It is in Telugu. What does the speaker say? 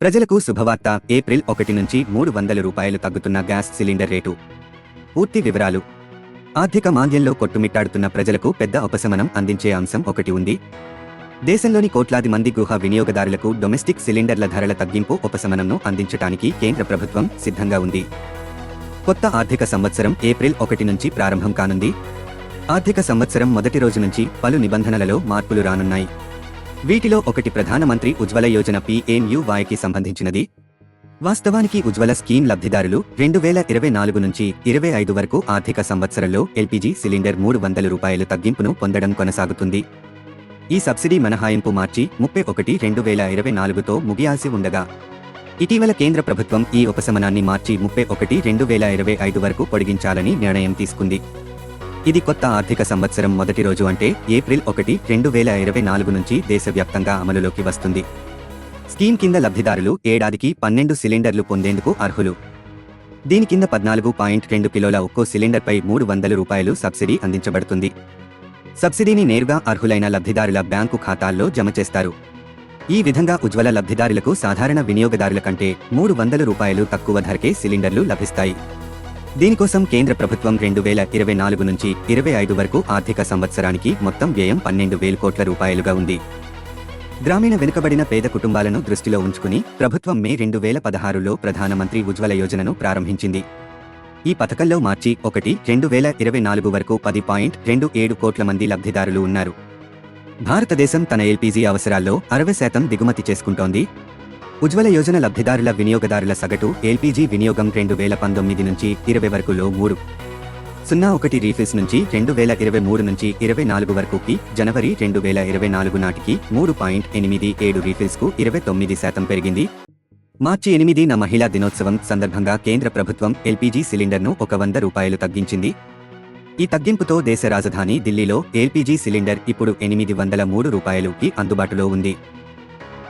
ప్రజలకు శుభవార్త. ఏప్రిల్ ఒకటి నుంచి మూడు వందల రూపాయలు తగ్గుతున్న గ్యాస్ సిలిండర్ రేటు. పూర్తి వివరాలు. ఆర్థిక మాంద్యంలో కొట్టుమిట్టాడుతున్న ప్రజలకు పెద్ద ఉపశమనం అందించే అంశం ఒకటి ఉంది. దేశంలోని కోట్లాది మంది గృహ వినియోగదారులకు డొమెస్టిక్ సిలిండర్ల ధరల తగ్గింపు ఉపశమనంను అందించడానికి కేంద్ర ప్రభుత్వం సిద్ధంగా ఉంది. కొత్త ఆర్థిక సంవత్సరం ఏప్రిల్ ఒకటి నుంచి ప్రారంభం కానుంది. ఆర్థిక సంవత్సరం మొదటి రోజు నుంచి పలు నిబంధనలలో మార్పులు రానున్నాయి. వీటిలో ఒకటి ప్రధానమంత్రి ఉజ్వల యోజన పీఎంయువాయ్కి సంబంధించినది. వాస్తవానికి ఉజ్వల స్కీమ్ లబ్ధిదారులు రెండు వేల ఇరవై నాలుగు నుంచి ఇరవై ఐదు వరకు ఆర్థిక సంవత్సరంలో ఎల్పీజీ సిలిండర్ మూడు వందల రూపాయలు తగ్గింపును పొందడం కొనసాగుతుంది. ఈ సబ్సిడీ మినహాయింపు మార్చి ముప్పై ఒకటి రెండు వేల ఇరవై నాలుగుతో ముగియాల్సి ఉండగా ఇటీవల కేంద్ర ప్రభుత్వం ఈ ఉపశమనాన్ని మార్చి ముప్పై ఒకటి రెండు వేల ఇరవై ఐదు వరకు పొడిగించాలని నిర్ణయం తీసుకుంది. ఇది కొత్త ఆర్థిక సంవత్సరం మొదటి రోజు అంటే ఏప్రిల్ ఒకటి రెండు వేల ఇరవై నాలుగు నుంచి దేశవ్యాప్తంగా అమలులోకి వస్తుంది. స్కీమ్ కింద లబ్ధిదారులు ఏడాదికి పన్నెండు సిలిండర్లు పొందేందుకు అర్హులు. దీని కింద పద్నాలుగు పాయింట్ రెండు కిలోల ఒక్కో సిలిండర్పై మూడు వందల రూపాయలు సబ్సిడీ అందించబడుతుంది. సబ్సిడీని నేరుగా అర్హులైన లబ్ధిదారుల బ్యాంకు ఖాతాల్లో జమ చేస్తారు. ఈ విధంగా ఉజ్వల లబ్ధిదారులకు సాధారణ వినియోగదారుల కంటే మూడు వందల రూపాయలు తక్కువ ధరకే సిలిండర్లు లభిస్తాయి. దీనికోసం కేంద్ర ప్రభుత్వం రెండు వేల ఇరవై నాలుగు నుంచి ఇరవై ఐదు వరకు ఆర్థిక సంవత్సరానికి మొత్తం వ్యయం పన్నెండు వేల కోట్ల రూపాయలుగా ఉంది. గ్రామీణ వెనుకబడిన పేద కుటుంబాలను దృష్టిలో ఉంచుకుని ప్రభుత్వం మే రెండు వేల పదహారులో ప్రధానమంత్రి ఉజ్వల యోజనను ప్రారంభించింది. ఈ పథకంలో మార్చి ఒకటి రెండు వేల ఇరవై నాలుగు వరకు పది పాయింట్ రెండు ఏడు కోట్ల మంది లబ్ధిదారులు ఉన్నారు. భారతదేశం తన ఎల్పీజీ అవసరాల్లో అరవై శాతం దిగుమతి చేసుకుంటోంది. ఉజ్వల యోజన లబ్ధిదారుల వినియోగదారుల సగటు ఎల్పీజీ వినియోగం రెండు వేల పంతొమ్మిది నుంచి ఇరవై వరకులో మూడు సున్నా ఒకటి రీఫిల్స్ నుంచి రెండు వేల ఇరవై మూడు నుంచి ఇరవై నాలుగు వరకుకి జనవరి రెండు వేల ఇరవై నాలుగు నాటికి మూడు పాయింట్ ఎనిమిది ఏడు రీఫిల్స్కు ఇరవై తొమ్మిది శాతం పెరిగింది. మార్చి ఎనిమిదిన మహిళా దినోత్సవం సందర్భంగా కేంద్ర ప్రభుత్వం ఎల్పీజీ సిలిండర్ను ఒక వంద రూపాయలు తగ్గించింది. ఈ తగ్గింపుతో దేశ రాజధాని ఢిల్లీలో ఎల్పీజీ సిలిండర్ ఇప్పుడు ఎనిమిది వందల మూడు రూపాయలుకి అందుబాటులో ఉంది.